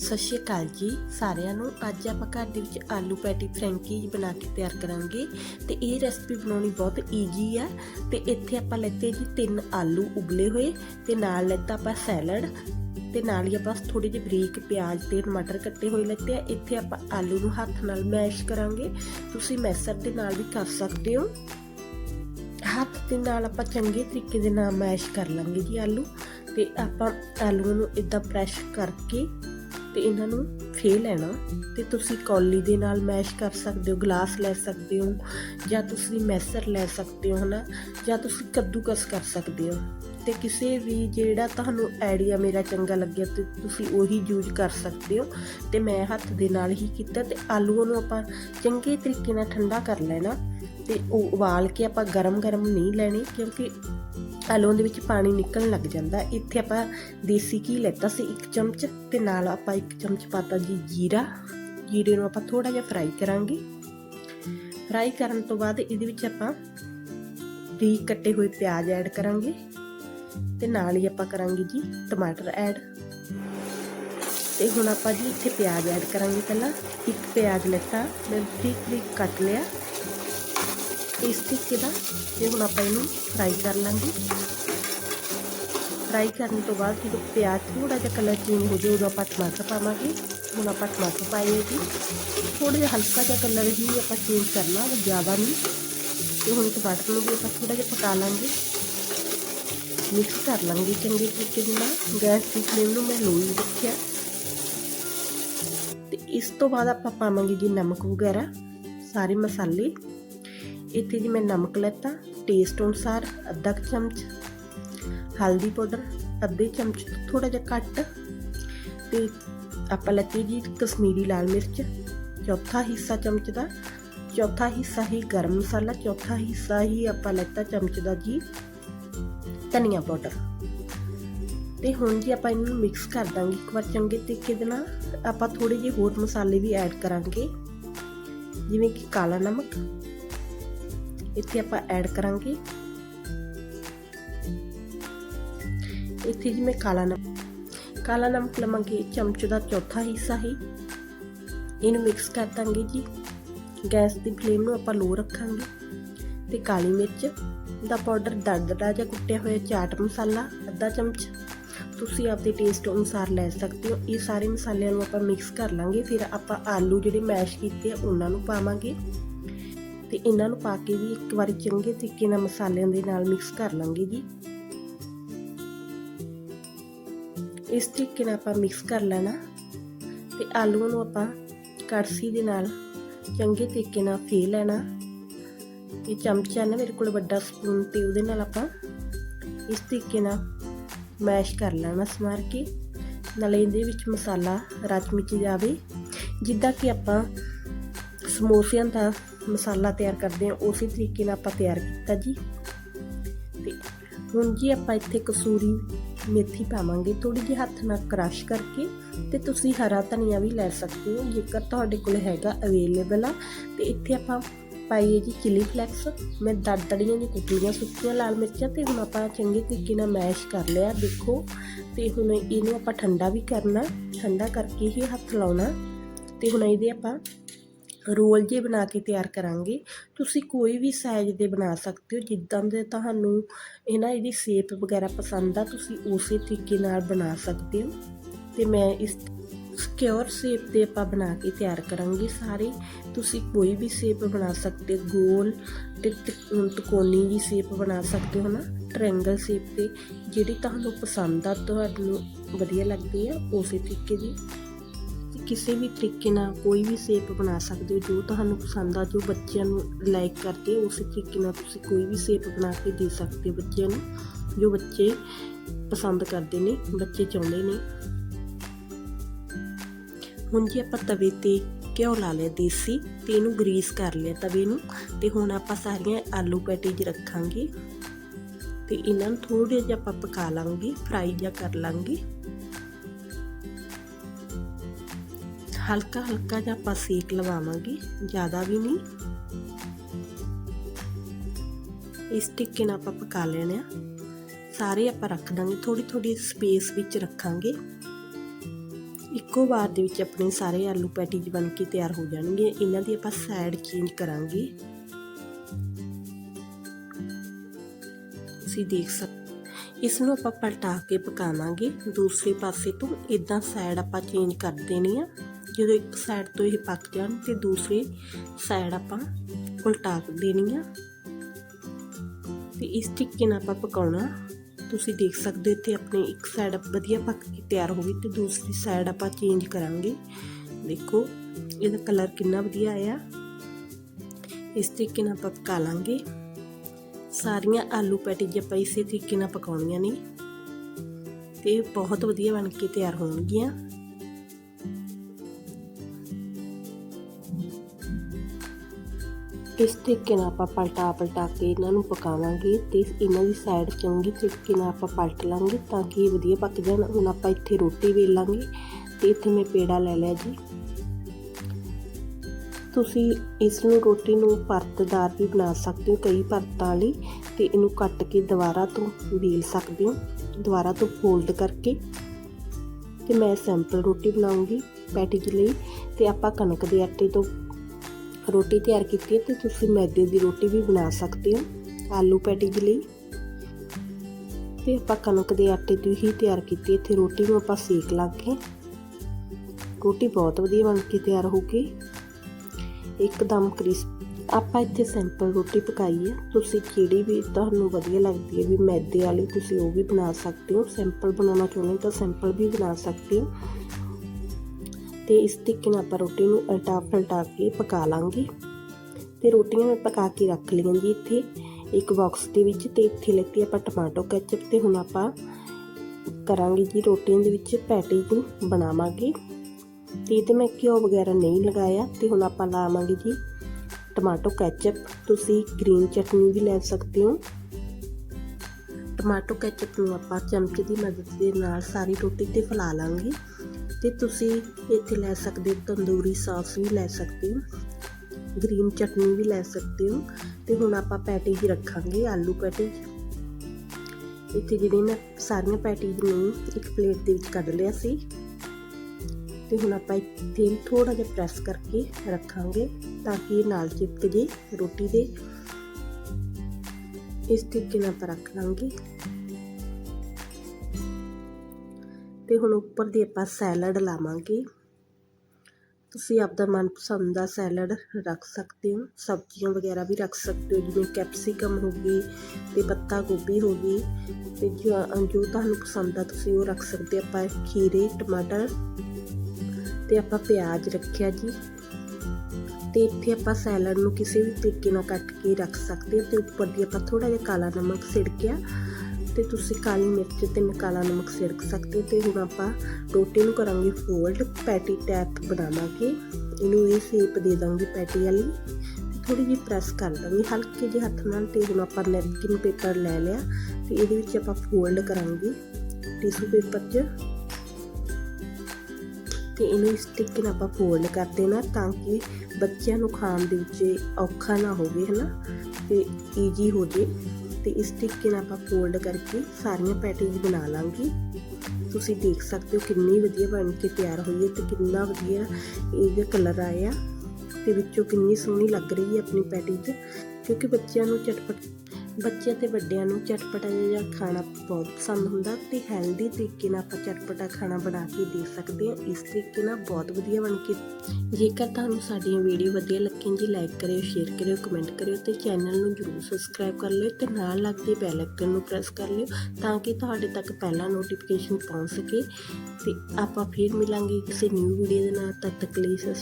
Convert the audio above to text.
ਸਤਿ ਸ਼੍ਰੀ ਅਕਾਲ ਜੀ। ਸਾਰਿਆਂ ਨੂੰ ਅੱਜ ਆਪਾਂ ਘਰ ਦੇ ਵਿੱਚ ਆਲੂ ਪੈਟੀ ਫਰੈਂਕੀ ਬਣਾ ਕੇ ਤਿਆਰ ਕਰਾਂਗੇ ਤੇ ਇਹ ਰੈਸਪੀ ਬਣਾਉਣੀ ਬਹੁਤ ਈਜੀ ਆ। ਤੇ ਇੱਥੇ ਆਪਾਂ ਲੈਤੇ ਜੀ ਤਿੰਨ ਆਲੂ ਉਬਲੇ ਹੋਏ ਤੇ ਨਾਲ ਲੈਤਾ ਆਪਾਂ ਸੈਲਡ ਤੇ ਨਾਲ ਹੀ ਆਪਾਂ ਥੋੜੇ ਜਿਹੇ ਬਰੀਕ ਪਿਆਜ਼ ਤੇ ਟਮਾਟਰ ਕੱਟੇ ਹੋਏ ਲੈਤੇ ਆ। ਇੱਥੇ ਆਪਾਂ ਆਲੂ ਨੂੰ ਹੱਥ ਨਾਲ ਮੈਸ਼ ਕਰਾਂਗੇ। ਤੁਸੀਂ ਮੈਸਰ ਦੇ ਨਾਲ ਵੀ ਕਰ ਸਕਦੇ ਹੋ। ਹੱਥ ਦੇ ਨਾਲ ਆਪਾਂ ਚੰਗੇ ਤਰੀਕੇ ਦੇ ਨਾਲ ਮੈਸ਼ ਕਰ ਲਾਂਗੇ ਜੀ ਆਲੂ। ਤੇ ਆਪਾਂ ਆਲੂ ਨੂੰ ਇਦਾਂ ਪ੍ਰੈਸ਼ ਕਰਕੇ ਤੇ ਇਹਨਾਂ ਨੂੰ ਫੇ ਲੈਣਾ ਤੇ ਤੁਸੀਂ ਕੌਲੀ ਦੇ ਨਾਲ ਮੈਸ਼ ਕਰ ਸਕਦੇ ਹੋ, ਗਲਾਸ ਲੈ ਸਕਦੇ ਹੋ ਜਾਂ ਤੁਸੀਂ ਮੈਸਰ ਲੈ ਸਕਦੇ ਹੋ, ਹਨਾ? ਜਾਂ ਤੁਸੀਂ ਕੱਦੂਕਸ ਕਰ ਸਕਦੇ ਹੋ। ਤੇ ਕਿਸੇ ਵੀ ਜਿਹੜਾ ਤੁਹਾਨੂੰ ਆਈਡੀਆ ਮੇਰਾ ਚੰਗਾ ਲੱਗਿਆ ਤੇ ਤੁਸੀਂ ਉਹੀ ਯੂਜ਼ ਕਰ ਸਕਦੇ ਹੋ। ਤੇ ਮੈਂ ਹੱਥ ਦੇ ਨਾਲ ਹੀ ਕੀਤਾ ਤੇ ਆਲੂਆਂ ਨੂੰ ਆਪਾਂ ਚੰਗੇ ਤਰੀਕੇ ਨਾਲ ਠੰਡਾ ਕਰ ਲੈਣਾ ਤੇ ਉਹ ਉਬਾਲ ਕੇ ਆਪਾਂ ਗਰਮ-ਗਰਮ ਨਹੀਂ ਲੈਣੇ ਕਿਉਂਕਿ ਆਲੂਆਂ ਦੇ ਵਿੱਚ ਪਾਣੀ ਨਿਕਲਣ ਲੱਗ ਜਾਂਦਾ ਇੱਥੇ ਆਪਾਂ ਦੇਸੀ ਘੀ ਲੈਤਾ ਸੀ ਇੱਕ ਚਮਚ ਤੇ ਨਾਲ ਆਪਾਂ ਇੱਕ ਚਮਚ ਪਾਤਾ ਜੀ ਜੀਰਾ। ਜੀਰੇ ਨੂੰ ਆਪਾਂ ਥੋੜਾ ਜਿਹਾ ਫਰਾਈ ਕਰਾਂਗੇ। ਫਰਾਈ ਕਰਨ ਤੋਂ ਬਾਅਦ ਇਹਦੇ ਵਿੱਚ ਆਪਾਂ ਬਰੀਕ ਕੱਟੇ ਹੋਏ ਪਿਆਜ਼ ਐਡ ਕਰਾਂਗੇ ਤੇ ਨਾਲ ਹੀ ਆਪਾਂ ਕਰਾਂਗੇ ਜੀ ਟਮਾਟਰ ਐਡ ਤੇ ਹੁਣ ਆਪਾਂ ਜੀ ਇੱਥੇ ਪਿਆਜ਼ ਐਡ ਕਰਾਂਗੇ ਪਹਿਲਾਂ। ਇੱਕ ਪਿਆਜ਼ ਲੈਤਾ, ਮੈਂ ਬਰੀਕ ਬਰੀਕ ਕੱਟ ਲਿਆ। ਇਸ ਤਰੀਕੇ ਦਾ ਤੇ ਹੁਣ ਆਪਾਂ ਇਹਨੂੰ ਫਰਾਈ ਕਰ ਲਾਂਗੇ। ਫਰਾਈ ਕਰਨ ਤੋਂ ਬਾਅਦ ਜਦੋਂ ਪਿਆਜ਼ ਥੋੜਾ ਜਿਹਾ ਕਲਰ ਚੇਂਜ ਹੋ ਜਾਊ, ਉਦੋਂ ਆਪਾਂ ਟਮਾਟਰ ਪਾਵਾਂਗੇ। ਹੁਣ ਆਪਾਂ ਟਮਾਟਰ ਪਾਏ ਜੀ। ਥੋੜਾ ਜਿਹਾ ਹਲਕਾ ਜਿਹਾ ਕਲਰ ਹੀ ਆਪਾਂ ਚੇਂਜ ਕਰਨਾ, ਉਹ ਜ਼ਿਆਦਾ ਨਹੀਂ। ਤੇ ਹੁਣ ਟਮਾਟਰ ਨੂੰ ਵੀ ਆਪਾਂ ਥੋੜਾ ਜਿਹਾ ਪਕਾ ਲਾਂਗੇ। ਮਿਕਸ ਕਰ ਲਾਂਗੇ ਚੰਗੇ ਤਰੀਕੇ ਦੇ ਨਾਲ। ਗੈਸ ਦੀ ਫਲੇਮ ਨੂੰ ਮੈਂ ਲੋ ਹੀ ਰੱਖਿਆ। ਤੇ ਇਸ ਤੋਂ ਬਾਅਦ ਆਪਾਂ ਪਾਵਾਂਗੇ ਜੀ ਨਮਕ ਵਗੈਰਾ। ਸਾਰੇ ਮਸਾਲੇ ਇੱਥੇ ਜੀ ਮੈਂ ਨਮਕ ਲੈਤਾ ਟੇਸਟ ਅਨੁਸਾਰ ਅੱਧਾ ਕੁ ਚਮਚ, ਹਲਦੀ ਪਾਊਡਰ, ਅੱਧੇ ਚਮਚ ਤੋਂ ਥੋੜਾ ਜਿਹਾ ਘੱਟ ਤੇ ਆਪਾਂ ਲੈਤੀ ਜੀ ਕਸ਼ਮੀਰੀ ਲਾਲ ਮਿਰਚ, ਚੌਥਾ ਹਿੱਸਾ ਚਮਚ ਦਾ, ਚੌਥਾ ਹਿੱਸਾ ਹੀ ਗਰਮ ਮਸਾਲਾ, ਚੌਥਾ ਹਿੱਸਾ ਹੀ ਆਪਾਂ ਲੈਤਾ ਚਮਚ ਦਾ ਜੀ ਧਨੀਆ ਪਾਊਡਰ। ਤੇ ਹੁਣ ਜੀ ਆਪਾਂ ਇਹਨੂੰ ਮਿਕਸ ਕਰ ਦਾਂਗੇ ਇੱਕ ਵਾਰ ਚੰਗੇ ਤਰੀਕੇ ਦੇ ਨਾਲ, ਆਪਾਂ ਥੋੜੇ ਜਿਹੇ ਹੋਰ ਮਸਾਲੇ ਵੀ ਐਡ ਕਰਾਂਗੇ, ਜਿਵੇਂ ਕਿ ਕਾਲਾ ਨਮਕ ਇੱਥੇ ਆਪਾਂ ਐਡ ਕਰਾਂਗੇ। ਇੱਥੇ ਜੀ ਮੈਂ ਕਾਲਾ ਨਮਕ ਕਾਲਾ ਨਮਕ ਲਵਾਂਗੇ, ਚਮਚ ਦਾ ਚੌਥਾ ਹਿੱਸਾ ਹੀ। ਇਹਨੂੰ ਮਿਕਸ ਕਰ ਦਾਂਗੇ ਜੀ। ਗੈਸ ਦੀ ਫਲੇਮ ਨੂੰ ਆਪਾਂ ਲੋ ਰੱਖਾਂਗੇ। ਤੇ ਕਾਲੀ ਮਿਰਚ ਦਾ ਪਾਊਡਰ ਦਰਦਰਾ ਜਾਂ ਕੁੱਟਿਆ ਹੋਇਆ ਚਾਟ ਮਸਾਲਾ, ਅੱਧਾ ਚਮਚ। ਤੁਸੀਂ ਆਪਦੇ ਟੇਸਟ ਅਨੁਸਾਰ ਲੈ ਸਕਦੇ ਹੋ। ਇਹ ਸਾਰੇ ਮਸਾਲਿਆਂ ਨੂੰ ਆਪਾਂ ਮਿਕਸ ਕਰ ਲਾਂਗੇ। ਫਿਰ ਆਪਾਂ ਆਲੂ ਜਿਹੜੇ ਮੈਸ਼ ਕੀਤੇ ਆ, ਉਹਨਾਂ ਨੂੰ ਪਾਵਾਂਗੇ। ਤੇ ਇਹਨਾਂ ਨੂੰ ਪਾ ਕੇ ਵੀ ਇੱਕ ਵਾਰੀ ਚੰਗੇ ਤਰੀਕੇ ਨਾਲ ਮਸਾਲਿਆਂ ਦੇ ਨਾਲ ਮਿਕਸ ਕਰ ਲਾਂਗੇ ਜੀ। ਇਸ ਤਰੀਕੇ ਨਾਲ ਆਪਾਂ ਮਿਕਸ ਕਰ ਲੈਣਾ ਤੇ ਆਲੂਆਂ ਨੂੰ ਆਪਾਂ ਕੜਛੀ ਦੇ ਨਾਲ ਚੰਗੇ ਤਰੀਕੇ ਨਾਲ ਫੇ ਲੈਣਾ। ਇਹ ਚਮਚਾ ਨਾ ਮੇਰੇ ਕੋਲ ਵੱਡਾ ਸਪੂਨ ਤੇ ਉਹਦੇ ਨਾਲ ਆਪਾਂ ਇਸ ਤਰੀਕੇ ਨਾਲ ਮੈਸ਼ ਕਰ ਲੈਣਾ ਸਮਾਰ ਕੇ। ਨਾਲੇ ਇਹਦੇ ਵਿੱਚ ਮਸਾਲਾ ਰਚ ਮਿਚ ਜਾਵੇ। ਜਿੱਦਾਂ ਕਿ ਆਪਾਂ ਸਮੋਸਿਆਂ ਦਾ ਮਸਾਲਾ ਤਿਆਰ ਕਰਦੇ ਹਾਂ, ਉਸੇ ਤਰੀਕੇ ਨਾਲ ਆਪਾਂ ਤਿਆਰ ਕੀਤਾ ਜੀ। ਤੇ ਹੁਣ ਜੀ ਆਪਾਂ ਇੱਥੇ ਕਸੂਰੀ ਮੇਥੀ ਪਾਵਾਂਗੇ ਥੋੜੀ ਜਿਹੀ ਹੱਥ ਨਾਲ ਕ੍ਰਸ਼ ਕਰਕੇ ਤੇ ਤੁਸੀਂ ਹਰਾ ਧਨੀਆ ਵੀ ਲੈ ਸਕਦੇ ਹੋ, ਜੇਕਰ ਤੁਹਾਡੇ ਕੋਲ ਹੈਗਾ ਅਵੇਲੇਬਲ ਆ। ਤੇ ਇੱਥੇ ਆਪਾਂ ਪਾਈਏ ਜੀ ਚਿਲੀ ਫਲੈਕਸ ਮੈਂ ਦੜਦੜੀਆਂ ਜੀ ਕੁੱਟੀਆਂ, ਸੁੱਕੀਆਂ ਲਾਲ ਮਿਰਚਾਂ ਤੇ ਹੁਣ ਆਪਾਂ ਚੰਗੇ ਤਰੀਕੇ ਨਾਲ ਮੈਸ਼ ਕਰ ਲਿਆ, ਦੇਖੋ। ਤੇ ਹੁਣ ਇਹਨੂੰ ਆਪਾਂ ਠੰਡਾ ਵੀ ਕਰਨਾ, ਠੰਡਾ ਕਰਕੇ ਹੀ ਹੱਥ ਲਾਉਣਾ। ਤੇ ਹੁਣ ਇਹਦੇ ਆਪਾਂ ਰੋਲ ਜੇ ਬਣਾ ਕੇ ਤਿਆਰ ਕਰਾਂਗੇ। ਤੁਸੀਂ ਕੋਈ ਵੀ ਸਾਈਜ਼ ਦੇ ਬਣਾ ਸਕਦੇ ਹੋ, ਜਿੱਦਾਂ ਦੇ ਤੁਹਾਨੂੰ ਇਹ ਨਾ ਇਹਦੀ ਸ਼ੇਪ ਵਗੈਰਾ ਪਸੰਦ ਆ, ਤੁਸੀਂ ਉਸੇ ਤਰੀਕੇ ਨਾਲ ਬਣਾ ਸਕਦੇ ਹੋ। ਤੇ ਮੈਂ ਇਸ ਸਿਕਿਉਰ ਸ਼ੇਪ ਦੇ ਆਪਾਂ ਬਣਾ ਕੇ ਤਿਆਰ ਕਰਾਂਗੇ ਸਾਰੇ। ਤੁਸੀਂ ਕੋਈ ਵੀ ਸ਼ੇਪ ਬਣਾ ਸਕਦੇ ਹੋ, ਗੋਲ ਤੇ ਤਕੋਨੀ ਦੀ ਸ਼ੇਪ ਬਣਾ ਸਕਦੇ ਹੋ ਨਾ ਟ੍ਰਾਇੰਗਲ ਸ਼ੇਪ ਤੇ, ਜਿਹੜੀ ਤੁਹਾਨੂੰ ਪਸੰਦ ਆ, ਤੁਹਾਨੂੰ ਵਧੀਆ ਲੱਗਦੀ ਆ, ਉਸੇ ਤਰੀਕੇ ਦੀ। ਕਿਸੇ ਵੀ ਤਰੀਕੇ ਨਾਲ ਕੋਈ ਵੀ ਸ਼ੇਪ ਬਣਾ ਸਕਦੇ ਹੋ, ਜੋ ਤੁਹਾਨੂੰ ਪਸੰਦ ਆ, ਜੋ ਬੱਚਿਆਂ ਨੂੰ ਲਾਈਕ ਕਰਦੇ ਆ ਤਰੀਕੇ ਨਾਲ ਤੁਸੀਂ ਕੋਈ ਵੀ ਸ਼ੇਪ ਬਣਾ ਕੇ ਦੇ ਸਕਦੇ ਹੋ ਬੱਚਿਆਂ ਨੂੰ, ਜੋ ਬੱਚੇ ਪਸੰਦ ਕਰਦੇ ਨੇ, ਬੱਚੇ ਚਾਹੁੰਦੇ ਨੇ। ਹੁਣ ਜੀ ਆਪਾਂ ਤਵੇ ਤੇ ਘਿਓ ਲਾ ਲਿਆ, ਦੇਸੀ, ਤੇ ਇਹਨੂੰ ਗਰੀਸ ਕਰ ਲਿਆ ਤਵੇ ਨੂੰ, ਤੇ ਹੁਣ ਆਪਾਂ ਸਾਰੀਆਂ ਆਲੂ ਪੈਟੀਜ ਰੱਖਾਂਗੇ। ਤੇ ਇਹਨਾਂ ਨੂੰ ਥੋੜੇ ਜਿਹਾ ਆਪਾਂ ਪਕਾ ਲਾਂਗੇ ਫਰਾਈ ਜਾਂ ਕਰ ਲਾਂਗੇ। ਹਲਕਾ ਹਲਕਾ ਜਿਹਾ ਆਪਾਂ ਸੇਕ ਲਵਾਵਾਂਗੇ, ਜ਼ਿਆਦਾ ਵੀ ਨਹੀਂ। ਇਸ ਤਰੀਕੇ ਨਾਲ ਆਪਾਂ ਪਕਾ ਲੈਣੇ ਆ। ਸਾਰੇ ਆਪਾਂ ਰੱਖ ਦਾਂਗੇ ਥੋੜੀ ਥੋੜੀ ਸਪੇਸ ਵਿੱਚ ਰੱਖਾਂਗੇ। ਇੱਕੋ ਵਾਰ ਦੇ ਵਿੱਚ ਆਪਣੇ ਸਾਰੇ ਆਲੂ ਪੈਟੀਜ਼ ਬਣ ਕੇ ਤਿਆਰ ਹੋ ਜਾਣਗੇ। ਇਹਨਾਂ ਦੀ ਆਪਾਂ ਸਾਈਡ ਚੇਂਜ ਕਰਾਂਗੇ। ਤੁਸੀਂ ਦੇਖ ਸਕਦੇ ਇਸ ਨੂੰ ਆਪਾਂ ਪਲਟਾ ਕੇ ਪਕਾਵਾਂਗੇ। ਦੂਸਰੇ ਪਾਸੇ ਤੋਂ ਇਦਾਂ ਸਾਈਡ ਆਪਾਂ ਚੇਂਜ ਕਰ ਦੇਣੀ ਆ। ਜਦੋਂ ਇੱਕ ਸਾਈਡ ਤੋਂ ਇਹ ਪੱਕ ਜਾਣ ਤੇ ਦੂਸਰੀ ਸਾਈਡ ਆਪਾਂ ਉਲਟਾ ਦੇਣੀ ਆ। ਤੇ ਇਸ ਤਰੀਕੇ ਨਾਲ ਆਪਾਂ ਪਕਾਉਣਾ। ਤੁਸੀਂ ਦੇਖ ਸਕਦੇ ਹੋ ਇੱਥੇ ਆਪਣੀ ਇੱਕ ਸਾਈਡ ਵਧੀਆ ਪੱਕ ਕੇ ਤਿਆਰ ਹੋ ਗਈ ਤੇ ਦੂਸਰੀ ਸਾਈਡ ਆਪਾਂ ਚੇਂਜ ਕਰਾਂਗੇ। ਦੇਖੋ, ਇਹਦਾ ਕਲਰ ਕਿੰਨਾ ਵਧੀਆ ਆਇਆ। ਇਸ ਤਰੀਕੇ ਨਾਲ ਆਪਾਂ ਪਕਾ ਲਾਂਗੇ। ਸਾਰੀਆਂ ਆਲੂ ਪੈਟੀਜ਼ ਆਪਾਂ ਇਸੇ ਤਰੀਕੇ ਨਾਲ ਪਕਾਉਣੀਆਂ ਨੇ, ਤੇ ਬਹੁਤ ਵਧੀਆ ਬਣ ਕੇ ਤਿਆਰ ਹੋਣਗੀਆਂ। ਇਸ ਤਰੀਕੇ ਨਾਲ ਆਪਾਂ ਪਲਟਾ ਪਲਟਾ ਕੇ ਇਹਨਾਂ ਨੂੰ ਪਕਾਵਾਂਗੇ ਤੇ ਇਹਨਾਂ ਦੀ ਸਾਈਡ ਚੰਗੀ ਤਰੀਕੇ ਨਾਲ ਆਪਾਂ ਪਲਟ ਲਾਂਗੇ ਤਾਂ ਕਿ ਇਹ ਵਧੀਆ ਪੱਕ ਜਾਣ। ਹੁਣ ਆਪਾਂ ਇੱਥੇ ਰੋਟੀ ਵੇਲ ਲਾਂਗੇ ਤੇ ਇੱਥੇ ਮੈਂ ਪੇੜਾ ਲੈ ਲਿਆ ਜੀ। ਤੁਸੀਂ ਇਸ ਨੂੰ ਰੋਟੀ ਨੂੰ ਪਰਤਦਾਰ ਵੀ ਬਣਾ ਸਕਦੇ ਹੋ ਕਈ ਪਰਤਾਂ ਵਾਲੀ ਤੇ ਇਹਨੂੰ ਕੱਟ ਕੇ ਦੁਬਾਰਾ ਤੋਂ ਵੇਲ ਸਕਦੇ ਹੋ। ਦੁਬਾਰਾ ਤੋਂ ਫੋਲਡ ਕਰਕੇ ਤੇ ਮੈਂ ਸਿੰਪਲ ਰੋਟੀ ਬਣਾਉਂਗੀ ਪੈਟੀ ਦੇ ਲਈ ਤੇ ਆਪਾਂ ਕਣਕ ਦੇ ਆਟੇ ਤੋਂ ਰੋਟੀ ਤਿਆਰ ਕੀਤੀ ਹੈ ਤੇ ਤੁਸੀਂ ਮੈਦੇ ਦੀ ਰੋਟੀ ਵੀ ਬਣਾ ਸਕਦੇ ਹੋ, ਆਲੂ ਪੈਟੀ ਦੇ ਲਈ। ਤੇ ਆਪਾਂ ਕਣਕ ਦੇ ਆਟੇ ਤੋਂ ਹੀ ਤਿਆਰ ਕੀਤੀ ਇੱਥੇ ਰੋਟੀ ਨੂੰ ਆਪਾਂ ਸੇਕ ਲਾ ਕੇ ਰੋਟੀ ਬਹੁਤ ਵਧੀਆ ਬਣ ਕੇ ਤਿਆਰ ਹੋ ਗਈ ਇੱਕਦਮ ਕ੍ਰਿਸਪ ਆਪਾਂ ਇੱਥੇ ਸਿੰਪਲ ਰੋਟੀ ਪਕਾਈ ਹੈ। ਤੁਸੀਂ ਜਿਹੜੀ ਵੀ ਤੁਹਾਨੂੰ ਵਧੀਆ ਲੱਗਦੀ ਹੈ ਵੀ ਮੈਦੇ ਵਾਲੀ ਤੁਸੀਂ ਉਹ ਵੀ ਬਣਾ ਸਕਦੇ ਹੋ। ਸਿੰਪਲ ਬਣਾਉਣਾ ਚਾਹੁੰਦੇ ਤਾਂ ਸਿੰਪਲ ਵੀ ਬਣਾ ਸਕਦੇ ਹੋ। ਤੇ ਇਸ ਤਰੀਕੇ ਨਾਲ ਆਪਾਂ ਰੋਟੀ ਨੂੰ ਉਲਟਾ ਪਲਟਾ ਕੇ ਪਕਾ ਲਾਂਗੇ। ਤੇ ਰੋਟੀਆਂ ਮੈਂ ਪਕਾ ਕੇ ਰੱਖ ਲਈਆਂ ਜੀ ਇੱਥੇ, ਇੱਕ ਬਾਕਸ ਦੇ ਵਿੱਚ ਤੇ ਇੱਥੇ ਲੈਤੀ ਆਪਾਂ ਟਮਾਟੋ ਕੈਚਪ ਤੇ ਹੁਣ ਆਪਾਂ ਕਰਾਂਗੇ ਜੀ ਰੋਟੀਆਂ ਦੇ ਵਿੱਚ ਪੈਟੀਜ਼ ਨੂੰ ਬਣਾਵਾਂਗੇ। ਤੇ ਇਹਦੇ ਮੈਂ ਘਿਓ ਵਗੈਰਾ ਨਹੀਂ ਲਗਾਇਆ ਤੇ ਹੁਣ ਆਪਾਂ ਲਾਵਾਂਗੇ ਜੀ ਟਮਾਟੋ ਕੈਚਪ ਤੁਸੀਂ ਗ੍ਰੀਨ ਚਟਨੀ ਵੀ ਲੈ ਸਕਦੇ ਹੋ। ਟਮਾਟੋ ਕੈਚਪ ਨੂੰ ਆਪਾਂ ਚਮਚ ਦੀ ਮਦਦ ਦੇ ਨਾਲ ਸਾਰੀ ਰੋਟੀ ਤੇ ਫੈਲਾ ਲਾਂਗੇ। ਤੇ ਤੁਸੀਂ ਇੱਥੇ ਲੈ ਸਕਦੇ ਹੋ, ਤੰਦੂਰੀ ਸੌਸ ਵੀ ਲੈ ਸਕਦੇ ਹੋ ਗ੍ਰੀਨ ਚਟਨੀ ਵੀ ਲੈ ਸਕਦੇ ਹੋ ਤੇ ਹੁਣ ਆਪਾਂ ਪੈਟੀਜ਼ ਰੱਖਾਂਗੇ ਆਲੂ ਪੈਟੀਜ਼ ਇੱਥੇ ਜਿਹੜੇ ਮੈਂ ਸਾਰੀਆਂ ਪੈਟੀਜ਼ ਨੂੰ, ਇੱਕ ਪਲੇਟ ਦੇ ਵਿੱਚ ਕੱਢ ਲਿਆ ਸੀ। ਤੇ ਹੁਣ ਆਪਾਂ ਇੱਥੇ ਥੋੜਾ ਜਿਹਾ ਪ੍ਰੈਸ ਕਰਕੇ ਰੱਖਾਂਗੇ ਤਾਂ ਕਿ ਇਹ ਨਾਲ ਚਿਪਕ ਜੇ ਰੋਟੀ ਦੇ। ਇਸ ਤਰੀਕੇ ਨਾਲ ਆਪਾਂ ਰੱਖ ਲਾਂਗੇ। ਤੇ ਹੁਣ ਉੱਪਰ ਦੀ ਆਪਾਂ ਸੈਲਡ ਲਾਵਾਂਗੇ। ਤੁਸੀਂ ਆਪਦਾ ਮਨਪਸੰਦ ਦਾ ਸੈਲਡ ਰੱਖ ਸਕਦੇ ਹੋ। ਸਬਜ਼ੀਆਂ ਵਗੈਰਾ ਵੀ ਰੱਖ ਸਕਦੇ ਹੋ, ਜਿਵੇਂ ਕੈਪਸਿਕਮ ਹੋ ਗਈ ਤੇ ਪੱਤਾ ਗੋਭੀ ਹੋ ਗਈ। ਤੇ ਜੋ ਤੁਹਾਨੂੰ ਪਸੰਦ ਆ ਤੁਸੀਂ ਉਹ ਰੱਖ ਸਕਦੇ ਆਪਾਂ ਖੀਰੇ, ਟਮਾਟਰ ਤੇ ਆਪਾਂ ਪਿਆਜ਼ ਰੱਖਿਆ ਜੀ। ਤੇ ਇੱਥੇ ਆਪਾਂ ਸੈਲਡ ਨੂੰ ਕਿਸੇ ਵੀ ਤਰੀਕੇ ਨਾਲ ਕੱਟ ਕੇ ਰੱਖ ਸਕਦੇ ਹੋ। ਤੇ ਉੱਪਰ ਦੀ ਆਪਾਂ ਥੋੜਾ ਜਿਹਾ ਕਾਲਾ ਨਮਕ ਸਿੜਕਿਆ ਤੇ ਤੁਸੀਂ ਕਾਲੀ ਮਿਰਚ ਤੇ ਕਾਲਾ ਨਮਕ ਸਿੜਕ ਸਕਦੇ ਹੋ ਤੇ ਹੁਣ ਆਪਾਂ ਰੋਟੀ ਨੂੰ ਕਰਾਂਗੇ ਫੋਲਡ ਪੈਟੀ ਟੈਪ ਬਣਾਵਾਂਗੇ। ਇਹਨੂੰ ਇਹ ਸ਼ੇਪ ਦੇ ਦਾਂਗੇ ਪੈਟੀ ਵਾਲੀ। ਥੋੜੀ ਜਿਹੀ ਪ੍ਰੈਸ ਕਰ ਦਾਂਗੇ, ਹਲਕੇ ਜਿਹੇ ਹੱਥ ਨਾਲ ਤੇ ਹੁਣ ਆਪਾਂ ਨੈਪਕਿਨ ਪੇਪਰ ਲੈ ਲਿਆ ਤੇ ਇਹਦੇ ਵਿੱਚ ਆਪਾਂ ਫੋਲਡ ਕਰਾਂਗੇ ਟਿਸ਼ੂ ਪੇਪਰ 'ਚ। ਤੇ ਇਹਨੂੰ ਇਸ ਤਰੀਕੇ ਨਾਲ ਆਪਾਂ ਫੋਲਡ ਕਰ ਦੇਣਾ ਤਾਂ ਕਿ ਬੱਚਿਆਂ ਨੂੰ ਖਾਣ ਦੇ ਵਿੱਚ ਔਖਾ ਨਾ ਹੋਵੇ, ਹਨਾ? ਤੇ ਈਜੀ ਹੋ ਜੇ। ਤੇ ਇਸ ਤਰੀਕੇ ਨਾਲ ਆਪਾਂ ਫੋਲਡ ਕਰਕੇ ਸਾਰੀਆਂ ਪੈਟੀਜ਼ ਬਣਾ ਲਾਂਗੇ। ਤੁਸੀਂ ਦੇਖ ਸਕਦੇ ਹੋ ਕਿੰਨੀ ਵਧੀਆ ਬਣ ਕੇ ਤਿਆਰ ਹੋਈ ਹੈ ਤੇ ਕਿੰਨਾ ਵਧੀਆ ਇਹਦਾ ਕਲਰ ਆਇਆ ਤੇ ਵਿੱਚੋਂ ਕਿੰਨੀ ਸੋਹਣੀ ਲੱਗ ਰਹੀ ਹੈ ਆਪਣੀ ਪੈਟੀਜ਼ ਕਿਉਂਕਿ ਬੱਚਿਆਂ ਨੂੰ ਚਟਪਟ ਬੱਚਿਆਂ ਤੇ ਵੱਡਿਆਂ ਨੂੰ ਚਟਪਟਾ ਜਿਹਾ ਖਾਣਾ ਬਹੁਤ ਪਸੰਦ ਹੁੰਦਾ ਤੇ ਹੈਲਦੀ ਤਰੀਕੇ ਨਾਲ ਆਪਾਂ ਚਟਪਟਾ ਖਾਣਾ ਬਣਾ ਕੇ ਦੇ ਸਕਦੇ ਹਾਂ। ਇਸ ਤਰੀਕੇ ਨਾਲ ਬਹੁਤ ਵਧੀਆ ਬਣ ਕੇ ਜੇਕਰ ਤੁਹਾਨੂੰ ਸਾਡੀਆਂ ਵੀਡੀਓ ਵਧੀਆ ਲੱਗਣ ਜੀ ਲਾਈਕ ਕਰਿਓ ਸ਼ੇਅਰ ਕਰਿਓ ਕਮੈਂਟ ਕਰਿਓ ਤੇ ਚੈਨਲ ਨੂੰ ਜਰੂਰ ਸਬਸਕ੍ਰਾਈਬ ਕਰ ਲਿਓ ਤੇ ਨਾਲ ਲੱਗਦੇ ਬੈਲ ਆਈਕਨ ਨੂੰ ਪ੍ਰੈਸ ਕਰ ਲਿਓ ਤਾਂ ਕਿ ਤੁਹਾਡੇ ਤੱਕ ਪਹਿਲਾ ਨੋਟੀਫਿਕੇਸ਼ਨ ਪਹੁੰਚ ਸਕੇ ਤੇ ਆਪਾਂ ਫਿਰ ਮਿਲਾਂਗੇ ਕਿਸੇ ਨਿਊ ਵੀਡੀਓ ਦੇ ਨਾਲ, ਤਦ ਤੱਕ ਲਈ ਸਤਿ